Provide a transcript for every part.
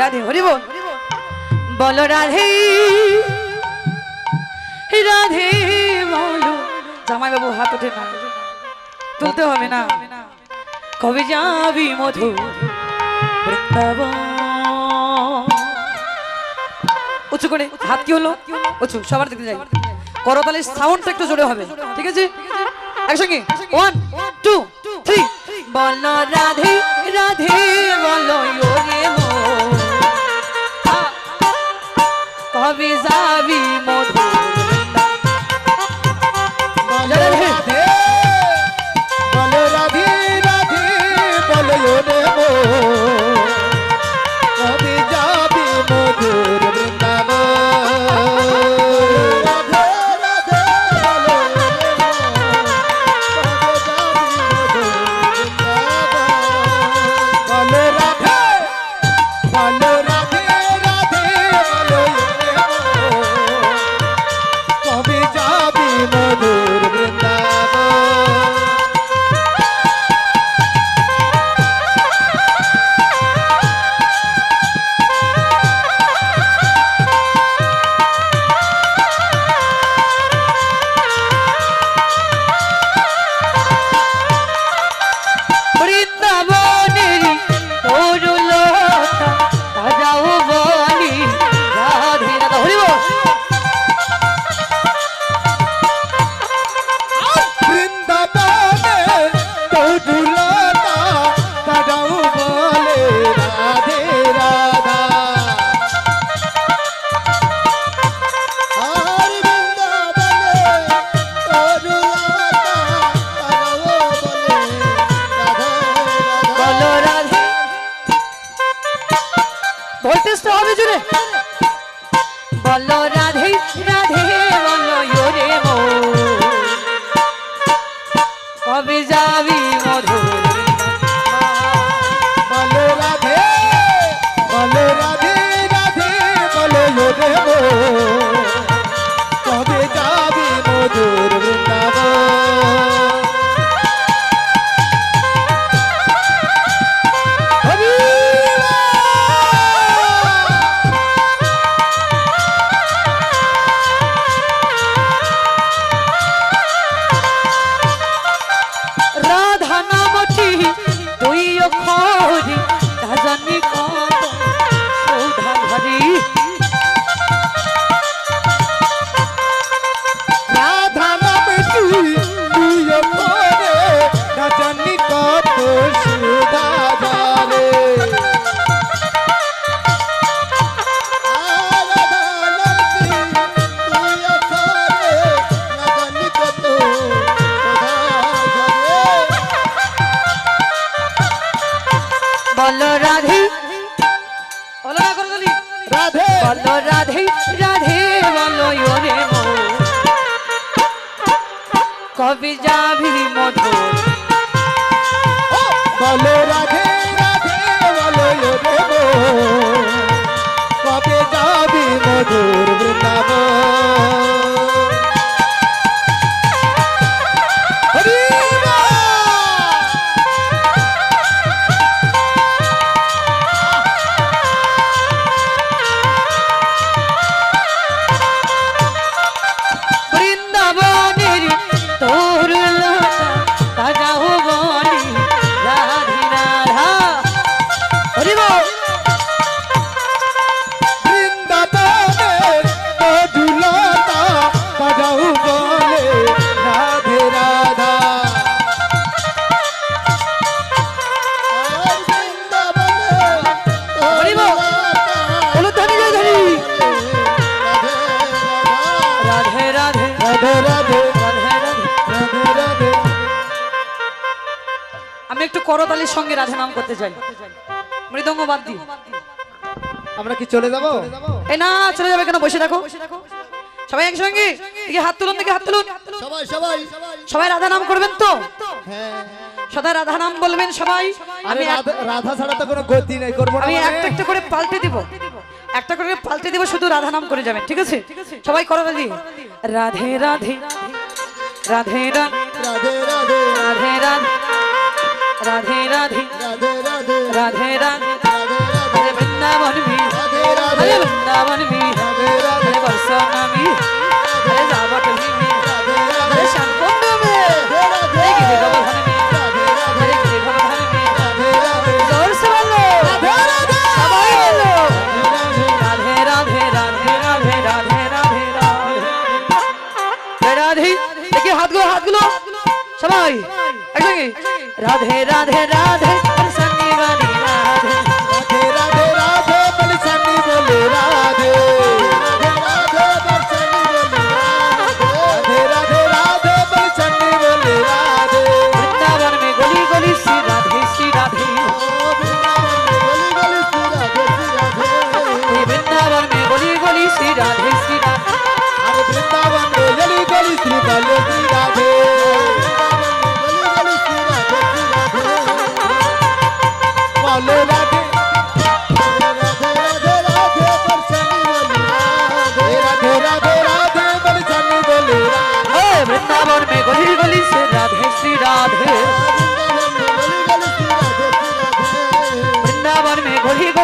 রাধে, হরি বল। রাধে রাধে বলো। জামাই বাবু হাত ওঠে না। তুলতে হবে না। কবে যাবি মধু? উঁচু করে হাত কি হলো? উঁচু, সবার দিকে যাই। করতালের সাউন্ডটা একটু জোরে হবে। ঠিক আছে? একসঙ্গে? ওয়ান টু থ্রি বল oh. বলো রাধে রাধে বলো ইয়োরে কবি যাবি মধুর বলো রাধে রাধে বলো রে মো কবে যাবি মধুর করতালির সঙ্গে রাধা নাম করতে চাই। মৃদঙ্গ বাদ দি আমরা কি চলে যাব? এই না চলে যাবে কেন? বসে থাকো। সবাই একসঙ্গে? দিকে হাত তুলুন দিকে হাত তুলুন। সবাই সবাই। সবাই রাধা নাম করবেন তো? হ্যাঁ। সদা রাধা নাম বলবেন সবাই। আমি রাধা ছাড়া তো কোনো গতি নেই করব আমি মানে? একটা একটা করে পাল্টে দিব। একটা করে পাল্টে দিব শুধু রাধা নাম করে যাবেন ঠিক আছে? সবাই করো রাধি রাধে। রাধে রাধে। রাধে রাধে। রাধে রাধে। राधे राधे राधे राधे राधे राधे वृंदावन भी राधे वृंदावन भी भी राधे राधे राधे राधे राधे राधे राधे राधे राधे राधे हाथ हाथ রাধে রাধে সন্নি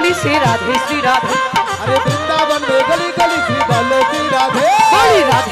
गली से राधे श्री राधे। अरे वृंदावन में गली गली से बोलो श्री राधे। बोली राधे।